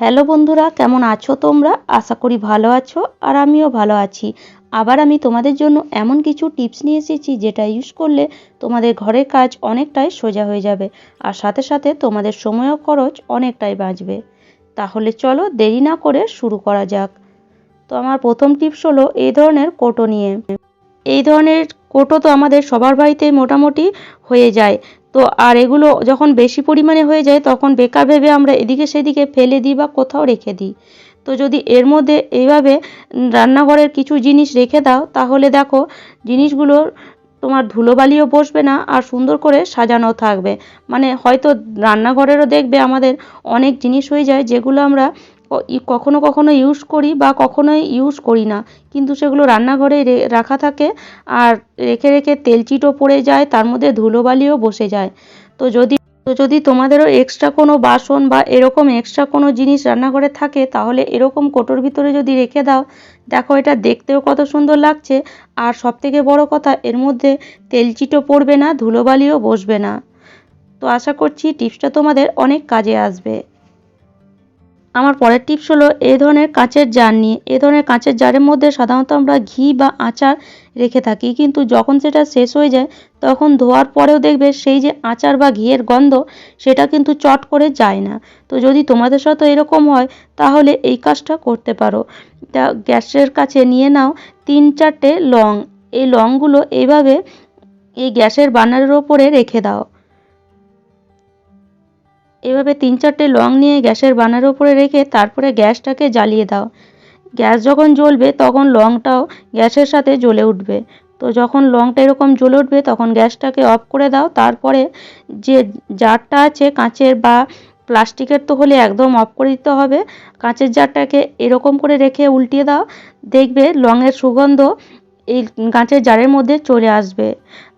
Hello বন্ধুরা, কেমন আছো তোমরা? আশা করি ভালো আছো আর আমিও ভালো আছি। আবার আমি তোমাদের জন্য এমন কিছু টিপস নিয়ে এসেছি যেটা ইউজ করলে তোমাদের ঘরের কাজ অনেকটাই সোজা হয়ে যাবে আর সাথে সাথে তোমাদের সময়ও খরচ অনেকটাই বাঁচবে। তাহলে চলো দেরি না করে শুরু করা যাক। তো আমার প্রথম টিপস হলো এই ধরনের কোটো নিয়ে। এই ধরনের কোটো তো আমাদের সবার বাড়িতেই মোটামুটি হয়ে যায়। তো আর এগুলো যখন বেশি পরিমাণে হয়ে যায়, তখন বেকার ভেবে আমরা এদিকে সেদিকে ফেলে দিই বা কোথাও রেখে দিই। তো যদি এর মধ্যে এইভাবে রান্নাঘরের কিছু জিনিস রেখে দাও, তাহলে দেখো জিনিসগুলোর তোমার ধুলোবালিও বসবে না আর সুন্দর করে সাজানো থাকবে। মানে হয়তো রান্নাঘরেরও দেখবে আমাদের অনেক জিনিস হয়ে যায়, যেগুলো আমরা কখনো কখনো ইউজ করি বা কখনোই ইউজ করি না। কিন্তু সেগুলো রান্নাঘরে রাখা থাকে আর রেখে রেখে তেলচিটও পড়ে যায়, তার মধ্যে ধুলোবালিও বসে যায়। তো যদি তো যদি তোমাদেরও এক্সট্রা কোনো বাসন বা এরকম এক্সট্রা কোনো জিনিস রান্নাঘরে থাকে, তাহলে এরকম কোটোর ভিতরে যদি রেখে দাও, দেখো এটা দেখতেও কত সুন্দর লাগছে। আর সবথেকে বড় কথা, এর মধ্যে তেলচিটও পড়বে না, ধুলোবালিও বসবে না। তো আশা করছি টিপসটা তোমাদের অনেক কাজে আসবে। আমার পরের টিপস হলো এই ধরনের কাঁচের জার নিয়ে, এ ধরনের কাঁচের জারের মধ্যে সাধারণত আমরা ঘি বা আচার রেখে থাকি, কিন্তু যখন সেটা শেষ হয়ে যায়, তখন ধোয়ার পরেও দেখবে সেই যে আচার বা ঘিয়ের গন্ধ, সেটা কিন্তু চট করে যায় না। তো যদি তোমাদের সাথে এরকম হয়, তাহলে এই কাজটা করতে পারো। তা গ্যাসের কাছে নিয়ে নাও তিন চারটে লং। এই লংগুলো এইভাবে এই গ্যাসের বার্নারের ওপরে রেখে দাও। এভাবে তিন চারটে লং নিয়ে গ্যাসের বানার উপরে রেখে তারপরে গ্যাসটাকে জ্বালিয়ে দাও। গ্যাস যখন জ্বলবে, তখন লংটাও গ্যাসের সাথে জ্বলে উঠবে। তো যখন লংটা এরকম জ্বলে উঠবে, তখন গ্যাসটাকে অফ করে দাও। তারপরে যে জারটা আছে, কাঁচের বা প্লাস্টিকের তো হলে একদম অফ করে দিতে হবে। কাঁচের জারটাকে এরকম করে রেখে উল্টিয়ে দাও। দেখবে লংয়ের সুগন্ধ এই কাঁচের জারের মধ্যে চলে আসবে।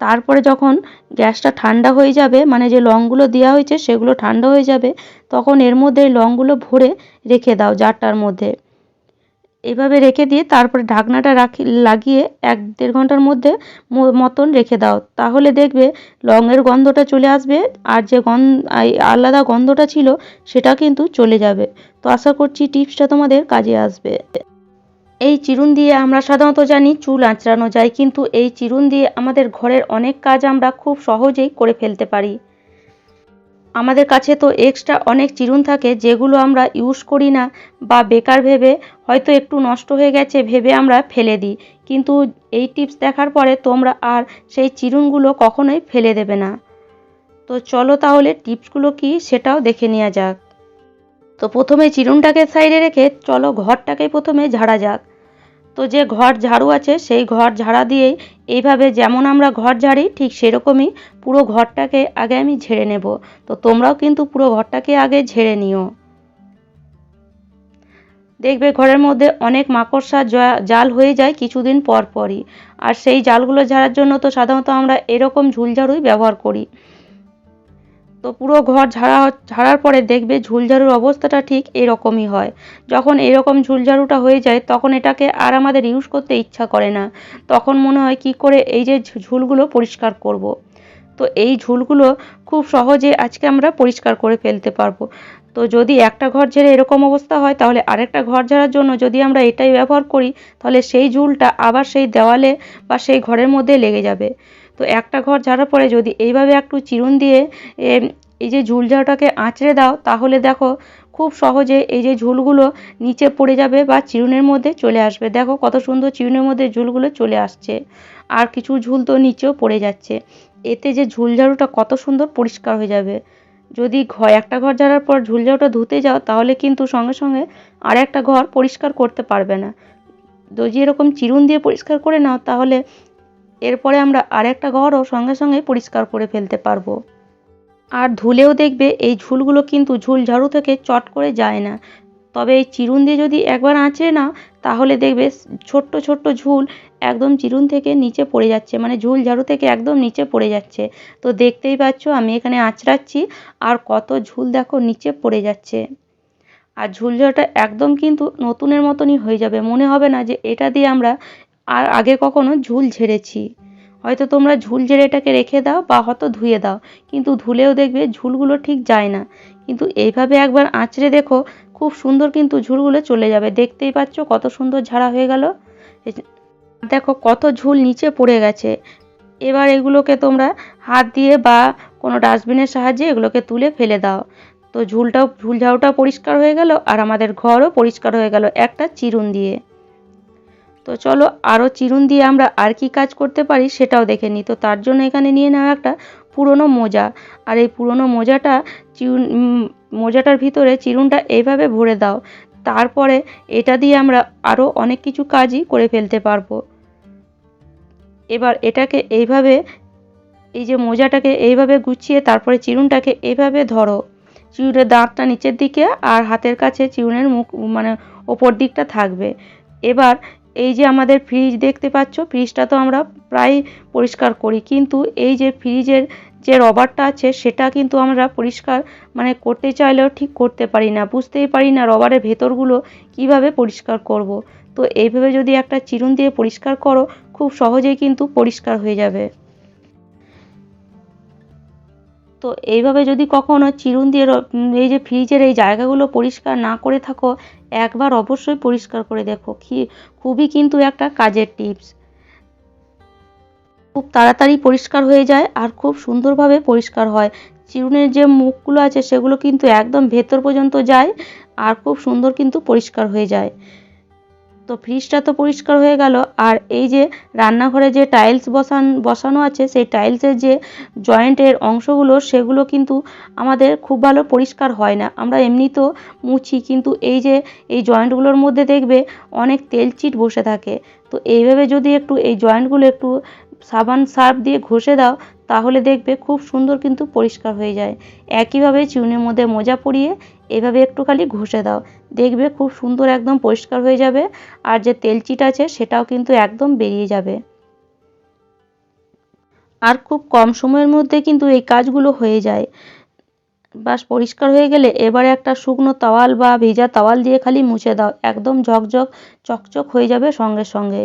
তারপরে যখন গ্যাসটা ঠান্ডা হয়ে যাবে মানে যে লংগুলো দেওয়া হয়েছে সেগুলো ঠান্ডা হয়ে যাবে, তখন এর মধ্যে লংগুলো ভরে রেখে দাও জারটার মধ্যে। এভাবে রেখে দিয়ে তারপরে ঢাকনাটা রাখি, লাগিয়ে এক দেড় ঘণ্টার মধ্যে মতন রেখে দাও। তাহলে দেখবে লংয়ের গন্ধটা চলে আসবে, আর যে গন্ধ আলাদা গন্ধটা ছিল সেটা কিন্তু চলে যাবে। তো আশা করছি টিপসটা তোমাদের কাজে আসবে। এই চিরুন দিয়ে আমরা সাধারণত জানি চুল আঁচড়ানো যায়, কিন্তু এই চিরুন দিয়ে আমাদের ঘরের অনেক কাজ আমরা খুব সহজেই করে ফেলতে পারি। আমাদের কাছে তো এক্সট্রা অনেক চিরুন থাকে যেগুলো আমরা ইউজ করি না বা বেকার ভেবে হয়তো একটু নষ্ট হয়ে গেছে ভেবে আমরা ফেলে দিই। কিন্তু এই টিপস দেখার পরে তোমরা আর সেই চিরুনগুলো কখনোই ফেলে দেবে না। তো চলো তাহলে টিপসগুলো কি সেটাও দেখে নেওয়া যাক। তো প্রথমে চিরুনটাকে সাইডে রেখে চলো ঘরটাকে প্রথমে ঝাড়া যাক। তো যে ঘর ঝাড়ু আছে, সেই ঘর ঝাড়া দিয়েই এইভাবে যেমন আমরা ঘর ঝাড়ি, ঠিক সেরকমই পুরো ঘরটাকে আগে আমি ঝেড়ে নেব। তো তোমরাও কিন্তু পুরো ঘরটাকে আগে ঝেড়ে নিও। দেখবে ঘরের মধ্যে অনেক মাকড়সা জাল হয়ে যায় কিছুদিন পর পরই। আর সেই জালগুলো ঝাড়ার জন্য তো সাধারণত আমরা এরকম ঝুলঝাড়ুই ব্যবহার করি। তো পুরো ঘর ঝাড়া ঝাড়ার পরে দেখবে ঝুলঝাড়ুর অবস্থাটা ঠিক এরকমই হয়। যখন এরকম ঝুলঝাড়ুটা হয়ে যায়, তখন এটাকে আর আমাদের ইউজ করতে ইচ্ছা করে না। তখন মনে হয় কি করে এই যে ঝুলগুলো পরিষ্কার করব। তো এই ঝুলগুলো খুব সহজে আজকে আমরা পরিষ্কার করে ফেলতে পারব। তো যদি একটা ঘর ঝেড়ে এরকম অবস্থা হয়, তাহলে আরেকটা ঘর ঝাড়ার জন্য যদি আমরা এটাই ব্যবহার করি, তাহলে সেই ঝুলটা আবার সেই দেওয়ালে বা সেই ঘরের মধ্যে লেগে যাবে। তো একটা ঘর ঝাড়ার পরে যদি এইভাবে একটু চিরুন দিয়ে এই যে ঝুল ঝাড়াটাকে আঁচড়ে দাও, তাহলে দেখো খুব সহজে এই যে ঝুলগুলো নিচে পড়ে যাবে বা চিরুনের মধ্যে চলে আসবে। দেখো কত সুন্দর চিরুনের মধ্যে ঝুলগুলো চলে আসছে। আর কিছু ঝুল তো নিচেও পড়ে যাচ্ছে। এতে যে ঝুল ঝাড়ুটা কত সুন্দর পরিষ্কার হয়ে যাবে। যদি ঘর একটা ঘর ঝাড়ার পর ঝুল ঝাড়ুটা ধুতে যাও, তাহলে কিন্তু সঙ্গে সঙ্গে আর একটা ঘর পরিষ্কার করতে পারবে না। যদি এরকম চিরুন দিয়ে পরিষ্কার করে নাও, তাহলে এরপরে আমরা আর একটা ঘরও সঙ্গে সঙ্গে পরিষ্কার করে ফেলতে পারব। আর ধুলেও দেখবে এই ঝুলগুলো কিন্তু ঝুল ঝাড়ু থেকে চট করে যায় না। তবে এই চিরুন দিয়ে যদি একবার আঁচড়ে নাও, তাহলে দেখবে ছোট্ট ছোট্ট ঝুল একদম চিরুন থেকে নিচে পড়ে যাচ্ছে মানে ঝুল ঝাড়ু থেকে একদম নিচে পড়ে যাচ্ছে। তো দেখতেই পাচ্ছ, আমি এখানে আঁচড়াচ্ছি, আর কত ঝুল দেখো নিচে পড়ে যাচ্ছে। আর ঝুল ঝাড়ুটা একদম কিন্তু নতুনের মতনই হয়ে যাবে। মনে হবে না যে এটা দিয়ে আমরা আর আগে কখনো ঝুল ঝেড়েছি। হয়তো তোমরা ঝুল ঝেড়ে এটাকে রেখে দাও বা হয়তো ধুয়ে দাও, কিন্তু ধুলেও দেখবে ঝুলগুলো ঠিক যায় না। কিন্তু এইভাবে একবার আঁচড়ে দেখো, খুব সুন্দর কিন্তু ঝুলগুলো চলে যাবে। দেখতেই পাচ্ছ কত সুন্দর ঝাড়া হয়ে গেল। দেখো কত ঝুল নিচে পড়ে গেছে। এবার এগুলোকে তোমরা হাত দিয়ে বা কোনো ডাস্টবিনের সাহায্যে এগুলোকে তুলে ফেলে দাও। তো ঝুলটাও, ঝুল ঝাউটাও পরিষ্কার হয়ে গেল আর আমাদের ঘরও পরিষ্কার হয়ে গেল একটা চিরুন দিয়ে। তো চলো আরও চিরুন দিয়ে আমরা আর কি কাজ করতে পারি সেটাও দেখে নিই তো তার জন্য এখানে নিয়ে নেওয়া একটা পুরনো মোজা। আর এই পুরনো মোজাটা চিরুন মোজাটার ভিতরে চিরুনটা এইভাবে ভরে দাও। তারপরে এটা দিয়ে আমরা আরও অনেক কিছু কাজই করে ফেলতে পারব। এবার এটাকে এইভাবে, এই যে মোজাটাকে এইভাবে গুছিয়ে তারপরে চিরুনটাকে এইভাবে ধরো। চিরুনের দাঁতটা নিচের দিকে আর হাতের কাছে চিরুনের মুখ মানে ওপর দিকটা থাকবে। এবার এই যে আমাদের ফ্রিজ দেখতে পাচ্ছ ফ্রিজটা তো আমরা প্রায় পরিষ্কার করি। কিন্তু এই যে ফ্রিজের যে রবারটা আছে, সেটা কিন্তু আমরা পরিষ্কার মানে করতে চাইলেও ঠিক করতে পারি না। বুঝতেই পারি না রবারের ভেতরগুলো কীভাবে পরিষ্কার করব। তো এইভাবে যদি একটা চিরুন দিয়ে পরিষ্কার করো, খুব সহজেই কিন্তু পরিষ্কার হয়ে যাবে। তো এইভাবে যদি কখনো চিরুন দিয়ে এই যে ফ্রিজের এই জায়গাগুলো পরিষ্কার না করে থাকো একবার অবশ্যই পরিষ্কার করে দেখো। খুবই কিন্তু একটা কাজের টিপস। খুব তাড়াতাড়ি পরিষ্কার হয়ে যায় আর খুব সুন্দরভাবে পরিষ্কার হয়। চিরুনের যে মুখগুলো আছে সেগুলো কিন্তু একদম ভেতর পর্যন্ত যায় আর খুব সুন্দর কিন্তু পরিষ্কার হয়ে যায়। তো ফ্রিজটা তো পরিষ্কার হয়ে গেল। আর এই যে রান্নাঘরে যে টাইলস বসান, বসানো আছে, সেই টাইলসের যে জয়েন্টের অংশগুলো, সেগুলো কিন্তু আমাদের খুব ভালো পরিষ্কার হয় না। আমরা এমনি তো মুছি, কিন্তু এই যে এই জয়েন্টগুলোর মধ্যে দেখবে অনেক তেলচিট বসে থাকে। তো এইভাবে যদি একটু এই জয়েন্টগুলো একটু সাবান সার্ফ দিয়ে ঘষে দাও, তাহলে দেখবে খুব সুন্দর কিন্তু পরিষ্কার হয়ে যায়। একইভাবে চিউনের মধ্যে মোজা পরিয়ে এভাবে একটু খালি ঘষে দাও। দেখবে খুব সুন্দর একদম পরিষ্কার হয়ে যাবে আর যে তেলচিট আছে সেটাও কিন্তু একদম বেরিয়ে যাবে। আর খুব কম সময়ের মধ্যে কিন্তু এই কাজগুলো হয়ে যায়। বাস পরিষ্কার হয়ে গেলে এবারে একটা শুকনো তাওয়াল বা ভেজা তাওয়াল দিয়ে খালি মুছে দাও। একদম ঝকঝক, চকচক হয়ে যাবে সঙ্গে সঙ্গে।